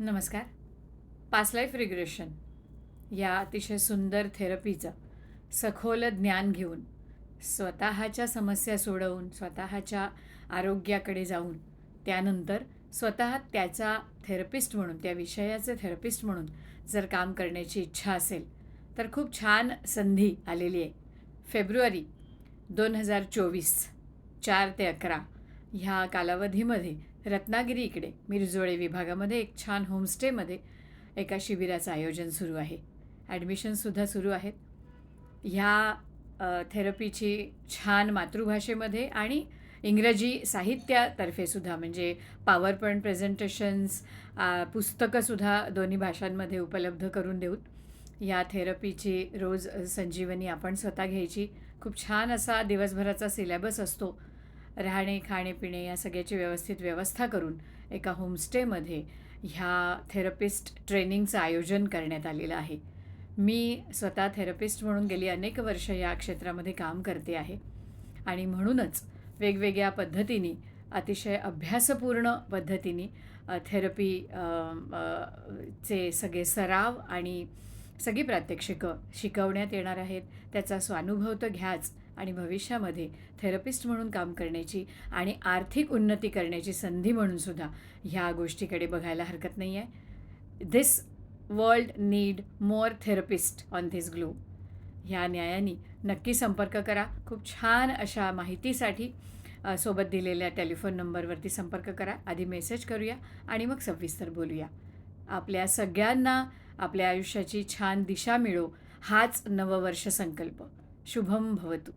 नमस्कार. Pass life regression या अतिशय सुंदर थेरपीचं सखोल ज्ञान घेऊन स्वतःच्या समस्या सोडवून स्वतःच्या आरोग्याकडे जाऊन त्यानंतर स्वतः त्याचा थेरपिस्ट म्हणून त्या विषयाचे थेरपिस्ट म्हणून जर काम करण्याची इच्छा असेल तर खूप छान संधी आलेली आहे. फेब्रुवारी दोन हजार चोवीस चार ते अकरा ह्या कालावधीमध्ये रत्नागिरी इकडे. मिरजोळे विभागामध्ये एक छान होमस्टेमध्ये एका शिबिराचं आयोजन सुरू आहे. ॲडमिशनसुद्धा सुरू आहेत. ह्या थेरपीची छान मातृभाषेमध्ये आणि इंग्रजी साहित्यातर्फे सुद्धा म्हणजे पॉवर पॉईंट प्रेझेंटेशन्स पुस्तकंसुद्धा दोन्ही भाषांमध्ये उपलब्ध करून देऊत या थेरपीची रोज संजीवनी आपण स्वतः घ्यायची. खूप छान असा दिवसभराचा सिलेबस असतो. राहणे खाणे पिणे या सगळ्याची व्यवस्थित व्यवस्था करून एका होमस्टेमध्ये ह्या थेरपिस्ट ट्रेनिंगचं आयोजन करण्यात आलेलं आहे. मी स्वतः थेरपिस्ट म्हणून गेली अनेक वर्ष या क्षेत्रामध्ये काम करते आहे. आणि म्हणूनच वेगवेगळ्या पद्धतीने अतिशय अभ्यासपूर्ण पद्धतीने थेरपी चे सगळे सराव आणि सगळी प्रात्यक्षिकं शिकवण्यात येणार आहेत. त्याचा स्वानुभव तर घ्याच आणि भविष्यामध्ये थेरपिस्ट म्हणून काम करण्याची आणि आर्थिक उन्नती करण्याची संधी म्हणून सुद्धा ह्या गोष्टीकडे बघायला हरकत नाही आहे this world need more therapist on this glow ह्या न्यायाने नक्की संपर्क करा. खूप छान अशा माहितीसाठी सोबत दिलेल्या टेलिफोन नंबरवरती संपर्क करा. आधी मेसेज करूया आणि मग सविस्तर बोलूया. आपल्या सगळ्यांना आपल्या आयुष्याची छान दिशा मिळो हाच नववर्ष संकल्प. शुभम भवतु.